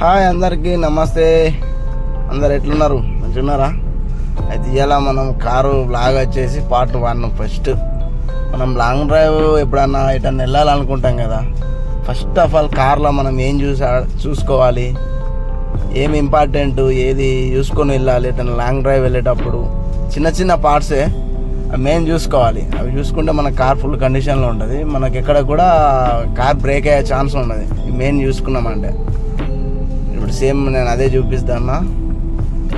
Hi అందరికీ నమస్తే. అందరు ఎట్లున్నారు? మంచిగున్నారా? అయితే ఇవాళ మనం కారు బ్లాగ్ వచ్చేసి పార్ట్ వన్ ఫస్ట్ మనం లాంగ్ డ్రైవ్ ఎప్పుడన్నా ఎటన్నా వెళ్ళాలనుకుంటాం కదా ఫస్ట్ ఆఫ్ ఆల్ కార్లో మనం ఏం చూసా చూసుకోవాలి? ఏం ఇంపార్టెంట్ ఏది చూసుకొని వెళ్ళాలి? ఎటన్నా లాంగ్ డ్రైవ్ వెళ్ళేటప్పుడు చిన్న చిన్న పార్ట్సే మెయిన్ చూసుకోవాలి? అవి చూసుకుంటే మన కార్ ఫుల్ కండిషన్లో ఉంటుంది. మనకి ఎక్కడ కూడా కార్ బ్రేక్ అయ్యే ఛాన్స్ ఉండదు. మెయిన్ చూసుకున్నామంటే. ఇప్పుడు సేమ్ నేను అదే చూపిస్తాను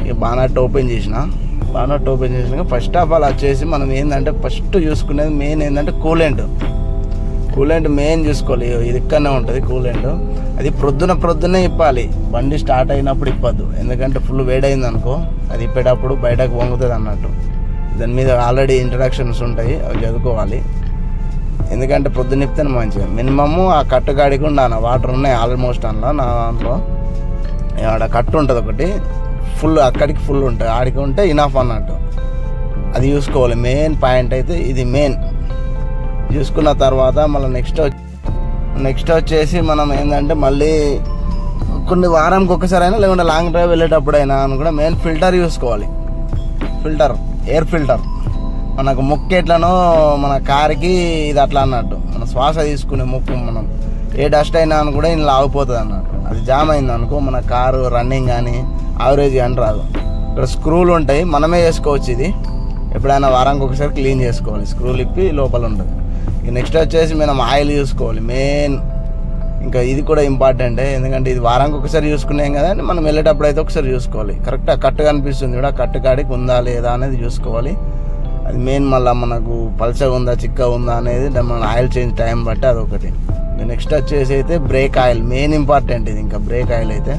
ఇక బానట్ ఓపెన్ చేసిన. బానట్ ఓపెన్ చేసినాక ఫస్ట్ ఆఫ్ ఆల్ వచ్చేసి మనం ఏంటంటే ఫస్ట్ చూసుకునేది మెయిన్ ఏంటంటే కూలెంట్ కూలెంట్ మెయిన్ చూసుకోవాలి. ఇది ఇక్కడనే ఉంటుంది కూలెంట్ అది ప్రొద్దున ప్రొద్దునే ఇప్పాలి. బండి స్టార్ట్ అయినప్పుడు ఇప్పద్దు. ఎందుకంటే ఫుల్ వేడైంది అనుకో. అది ఇప్పేటప్పుడు బయటకు వంగుతుంది అన్నట్టు. దాని మీద ఆల్రెడీ ఇంట్రడక్షన్స్ ఉంటాయి. అవి చదువుకోవాలి. ఎందుకంటే పొద్దున్న ఇప్పితేనే మంచిగా మినిమము ఆ కట్టుకాడికి ఉండాలి. వాటర్ ఉన్నాయి ఆల్మోస్ట్ అందులో నా దాంట్లో. ఆడ కట్టు ఉంటుంది ఒకటి. ఫుల్ అక్కడికి ఫుల్ ఉంటుంది. ఆడికి ఉంటే ఇనఫ్ అన్నట్టు. అది చూసుకోవాలి. మెయిన్ పాయింట్ అయితే ఇది మెయిన్ చూసుకున్న తర్వాత మళ్ళీ నెక్స్ట్ నెక్స్ట్ వచ్చేసి మనం ఏంటంటే మళ్ళీ కొన్ని వారానికి ఒకసారి అయినా లేకుంటే లాంగ్ డ్రైవ్ వెళ్ళేటప్పుడైనా అని కూడా మెయిన్ ఫిల్టర్ చూసుకోవాలి. ఫిల్టర్ ఎయిర్ ఫిల్టర్ మనకు ముక్కు ఎట్లనో మన కారుకి ఇది అట్లా అన్నట్టు. మన శ్వాస తీసుకునే ముక్కు మనం. ఏ డస్ట్ అయినా అని కూడా ఇలా ఆగిపోతుంది అన్నట్టు అది జామ్ అయింది అనుకో మన కారు రన్నింగ్ కానీ యావరేజ్ కానీ రాదు. ఇక్కడ స్క్రూలు ఉంటాయి మనమే చేసుకోవచ్చు ఇది. ఎప్పుడైనా వారానికి ఒకసారి క్లీన్ చేసుకోవాలి. స్క్రూలు ఇప్పి లోపల ఉంటుంది ఇక నెక్స్ట్ వచ్చేసి మనం ఆయిల్ చూసుకోవాలి మెయిన్ ఇంకా ఇది కూడా ఇంపార్టెంటే ఎందుకంటే ఇది వారానికి ఒకసారి చూసుకునేం కదా అని మనం వెళ్ళేటప్పుడు అయితే ఒకసారి చూసుకోవాలి కరెక్ట్ ఆ? కట్టు కనిపిస్తుంది కూడా కట్టు కాడికి ఉందా లేదా అనేది చూసుకోవాలి. అది మెయిన్ మళ్ళీ మనకు పల్చగా ఉందా చిక్కగా ఉందా అనేది మన ఆయిల్ చేంజ్ టైం బట్టి అదొకటి. నెక్స్ట్ వచ్చేసి అయితే బ్రేక్ ఆయిల్ మెయిన్ ఇంపార్టెంట్ ఇది. ఇంకా బ్రేక్ ఆయిల్ అయితే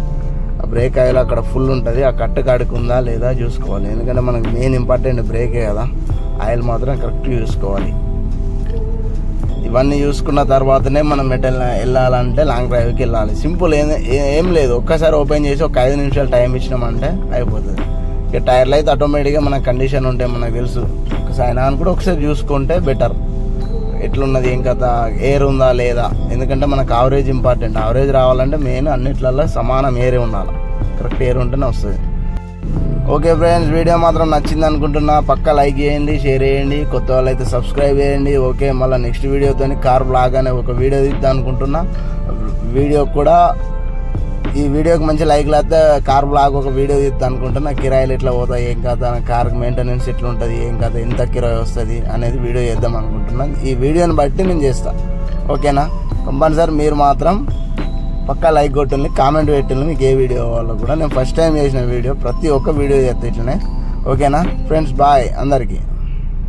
ఆ బ్రేక్ ఆయిల్ అక్కడ ఫుల్ ఉంటుంది. ఆ కట్టు కాడికి ఉందా లేదా చూసుకోవాలి. ఎందుకంటే మనకు మెయిన్ ఇంపార్టెంట్ బ్రేకే కదా. ఆయిల్ మాత్రం కరెక్ట్ చూసుకోవాలి. ఇవన్నీ చూసుకున్న తర్వాతనే మనం మెటల్ వెళ్ళాలంటే లాంగ్ డ్రైవ్కి వెళ్ళాలి. సింపుల్ ఏం ఏం లేదు. ఒక్కసారి ఓపెన్ చేసి ఒక ఐదు నిమిషాలు టైం ఇచ్చినామంటే అయిపోతుంది. ఇక టైర్లు అయితే ఆటోమేటిక్గా మన కండిషన్ ఉంటే మనకు తెలుసు. ఒకసారి అయినా అని కూడా ఒకసారి చూసుకుంటే బెటర్ ఎట్లున్నది ఏం కథ ఎయిర్ ఉందా లేదా? ఎందుకంటే మనకు ఆవరేజ్ ఇంపార్టెంట్ ఆవరేజ్ రావాలంటే మెయిన్ అన్నిట్లలో సమానం ఎయిర్ ఉండాలి. కరెక్ట్ ఎయిర్ ఉంటేనే వస్తుంది. ఓకే ఫ్రెండ్స్ వీడియో మాత్రం నచ్చింది అనుకుంటున్నా. పక్క లైక్ చేయండి షేర్ చేయండి. కొత్త వాళ్ళు అయితే సబ్స్క్రైబ్ చేయండి. ఓకే మళ్ళీ నెక్స్ట్ వీడియోతో కార్ బ్లాగ్ అనే ఒక వీడియో తీద్దాం అనుకుంటున్నా. వీడియో కూడా ఈ వీడియోకి మంచి లైక్ లేకపోతే కార్ బ్లాగ్ ఒక వీడియో తీద్దాం అనుకుంటున్నా. కిరాయిలు ఎట్లా పోతాయి ఏం కథ కార్ మెయింటెనెన్స్ ఎట్లా ఉంటుంది ఏం కథ ఎంత కిరాయి వస్తుంది అనేది వీడియో చేద్దాం అనుకుంటున్నాను ఈ వీడియోని బట్టి నేను చేస్తా. ఓకేనా? కంపల్సరీ మీరు మాత్రం పక్కా లైక్ కొట్టింది కామెంట్ పెట్టింది మీకు ఏ వీడియో వాళ్ళు కూడా నేను ఫస్ట్ టైం చేసిన వీడియో ప్రతి ఒక్క వీడియో చేస్తే ఇట్లనే. ఓకేనా? ఫ్రెండ్స్ బాయ్ అందరికీ.